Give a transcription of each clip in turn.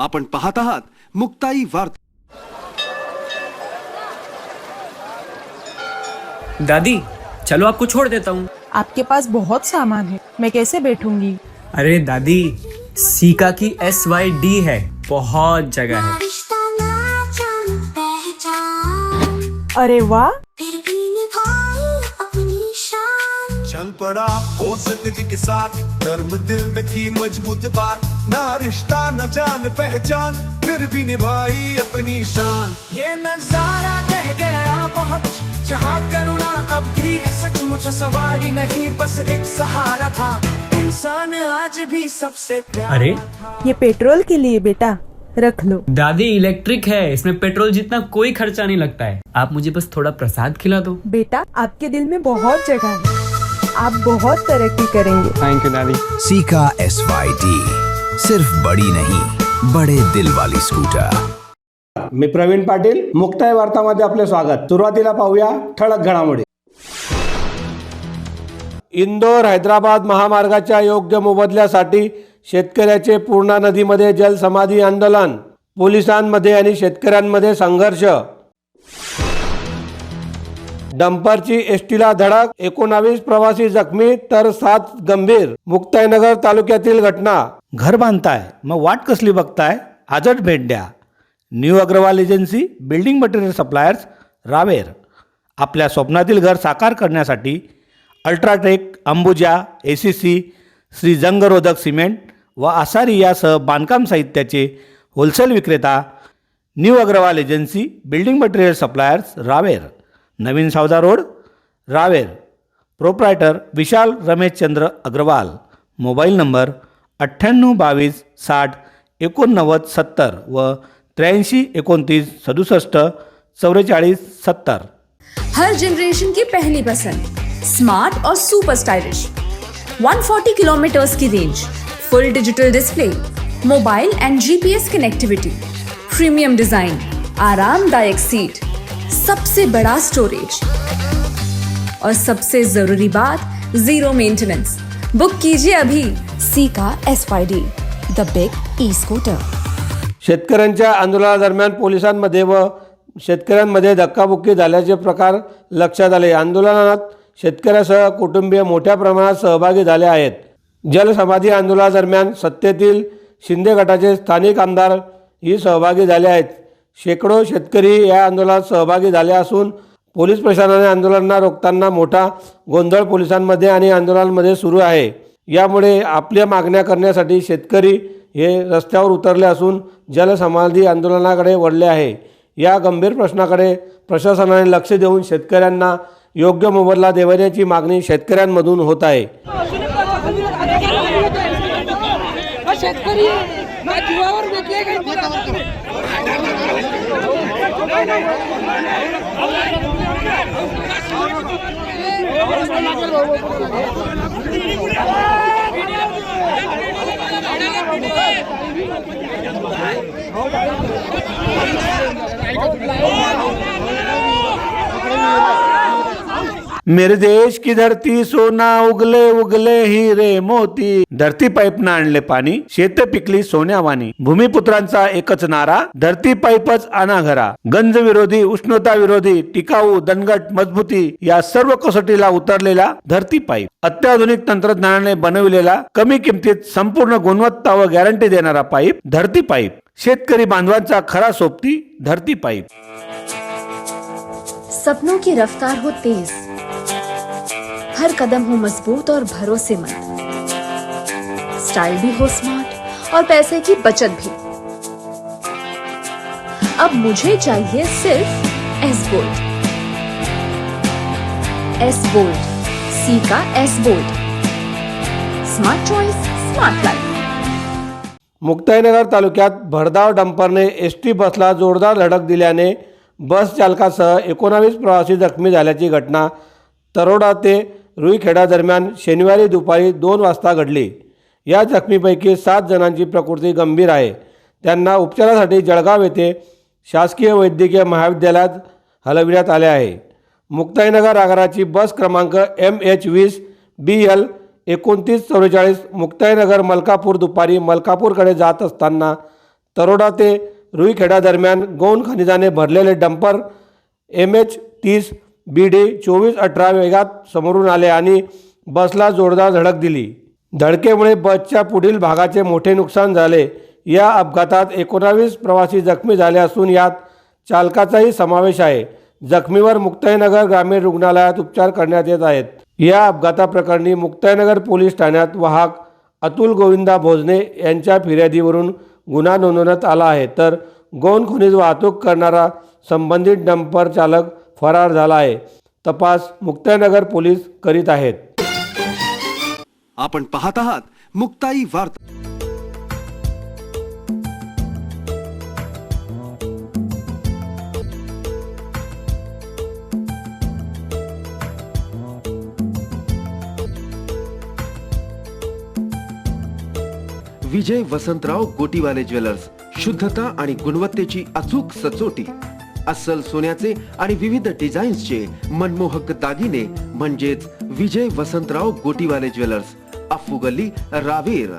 आपण पाहत आहात मुक्ताई वार्ता. दादी चलो आपको छोड़ देता हूँ। आपके पास बहुत सामान है। मैं कैसे बैठूँगी? अरे दादी सीका की एस वाई डी है बहुत जगह है। अरे वाह! चल पड़ा हो ज़िंदगी के साथ। धर्म दिल में थी मज़बूत बात। ना रिश्ता न जान पहचान। फिर भी निभाई अपनी शान। ये नज़ारा कह गया बहुत। जहाँ करुणा अब भी सचमुच सवारी नहीं बस एक सहारा था। इंसान आज भी सबसे प्यारा अरे। ये पेट्रोल के लिए बेटा रख लो। दादी इलेक्ट्रिक है इसमें पेट्रोल जितना कोई खर्चा नहीं लगता है। आप मुझे बस थोड़ा प्रसाद खिला दो। बेटा आपके दिल में बहुत जगह है। आप बहुत तरक्की करेंगे। थैंक यू दादी सीका एस वाई डी सिर्फ बड़ी नहीं बड़े दिल वाली स्कूटर। मी प्रवीण पाटील मुक्ताय वार्तामध्ये आपले स्वागत. सुरुवातीला पाहूया ठळक घडामोडी. इंदोर हैदराबाद महामार्गाच्या योग्य मोबदल्यासाठी शेतकऱ्याचे पूर्णा नदीमध्ये जलसमाधी आंदोलन पोलिसांमध्ये आणि शेतकऱ्यांमध्ये संघर्ष. डंपरची एसटीला धडक एकोणावीस प्रवासी जखमी तर सात गंभीर. मुक्ताईनगर तालुक्यातील घटना. घर बांधताय मग वाट कसली बघताय? आजच भेट द्या. New Agarwal agency building material suppliers Raver. आपल्या स्वप्नातील घर साकार करण्यासाठी UltraTech Ambuja A C C Shri जंगरोधक cement व आसारी यासह बांधकाम साहित्याचे होलसेल विक्रेता new Agarwal agency building material suppliers Raver. नवीन Savda road Raver. Proprietor Vishal Rameshchandra Agarwal. Mobile number अठ्ठ्याण्णव बावीस साठ एकोणनव्वद सत्तर व त्र्याऐंशी एकोणतीस सदुसष्ट चौवेचाळीस सत्तर. हर जनरेशन की पहली पसंद स्मार्ट और सुपर स्टाइलिश 140 किलोमीटर्स की range full digital display mobile and GPS connectivity premium design आरामदायक सीट सबसे बड़ा स्टोरेज। और सबसे जरूरी बात जीरो मेंटेनेंस बुक कीजिए अभी। सी का S Y D the big e scooter शेतकऱ्यांच्या आंदोलनादरम्यान पोलिसांमध्ये व शेतकऱ्यांमध्ये धक्काबुक्की झाल्याचे प्रकार लक्षात आले. आंदोलनात शेतकऱ्यासह कुटुंबीय मोठ्या प्रमाणात सहभागी झाले आहेत. जलसमाधी आंदोलनादरम्यान सत्तेतील शिंदे गटाचे स्थानिक आमदार ही सहभागी झाले आहेत. शेकडो शेतकरी या आंदोलनात सहभागी झाले असून पोलीस प्रशासनाने आंदोलनांना रोखताना मोठा गोंधळ पोलिसांमध्ये आणि आंदोलनांमध्ये सुरू आहे. यामुळे आपल्या मागण्या करण्यासाठी शेतकरी हे रस्त्यावर उतरले असून जलसमाधी आंदोलनाकडे वळले आहे. या गंभीर प्रश्नाकडे प्रशासनाने लक्ष देऊन शेतकऱ्यांना योग्य मोबदला देवण्याची मागणी शेतकऱ्यांमधून होत आहे. शेतकरी Oh, मेरे देश की धरती सोना उगले उगले हिरे मोती. धरती पाईपनं आणले पाणी शेत पिकली सोन्यावानी भूमिपुत्रांचा एकच नारा धरती पाईपच आणा घरा गंज विरोधी उष्णता विरोधी टिकाऊ दणगट मजबूती या सर्व कसोटीला उतरलेला धरती पाईप. अत्याधुनिक तंत्रज्ञानाने बनविलेला कमी किमतीत संपूर्ण गुणवत्ता व गॅरंटी देणारा पाईप धरती पाईप. शेतकरी बांधवांचा खरा सोबती धरती पाईप. सपनों की रफ्तार हो तेज. हर कदम हो मजबूत और भरोसेमंद। स्टाइल भी हो स्मार्ट और पैसे की बचत भी। अब मुझे चाहिए सिर्फ S bolt S bolt C का S bolt smart choice smart life Muktainagar तालुक्यात भरधाव डंपरने एस टी बसला जोरदार धडक दिल्याने बस चालकासह एकोणावीस प्रवासी जखमी झाल्याची घटना तरोडा ते रुईखेडादरम्यान शनिवारी दुपारी दोन वाजता घडली. या जखमीपैकी सात जणांची प्रकृती गंभीर आहे. त्यांना उपचारासाठी जळगाव येथे शासकीय वैद्यकीय महाविद्यालयात हलविण्यात आले आहे. मुक्ताईनगर आगाराची बस क्रमांक एम एच वीस बी एल एकोणतीस चव्वेचाळीस मुक्ताईनगर मलकापूर दुपारी मलकापूरकडे जात असताना तरोडा ते रुईखेडादरम्यान गौण खनिजाने भरलेले डंपर एम एच तीस बी डी चोवीस अठरा वेगात समोरून आले आणि बसला जोरदार धडक दिली. धडकेमुळे बसच्या पुढील भागाचे मोठे नुकसान झाले. या अपघातात एकोणावीस प्रवासी जखमी झाले असून यात चालकाचाही समावेश आहे. जखमीवर मुक्ताईनगर ग्रामीण रुग्णालयात उपचार करण्यात येत आहेत. या अपघाताप्रकरणी मुक्ताईनगर पोलीस ठाण्यात वाहक अतुल गोविंदा भोजने यांच्या फिर्यादीवरून गुन्हा नोंदवण्यात आला आहे. तर गौण खनिज वाहतूक करणारा संबंधित डंपर चालक फरार झाला आहे. तपास मुक्तानगर पोलीस करीत आहेत. आपण पाहत आहात मुक्ताई वार्ता. विजय वसंतराव गोटीवाले ज्वेलर्स शुद्धता आणि गुणवत्तेची अचूक सचोटी. अस्सल सोन्याचे आणि विविध डिझाईन्सचे मनमोहक दागिने म्हणजेच विजय वसंतराव गोटीवाले ज्वेलर्स अफू गल्ली रावेर.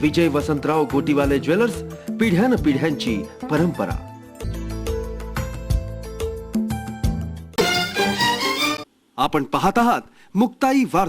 विजय वसंतराव गोटीवाले ज्वेलर्स पिढ्यान पिढ्यांची परंपरा. आपण पाहत आहात मुक्ताई वार्ता.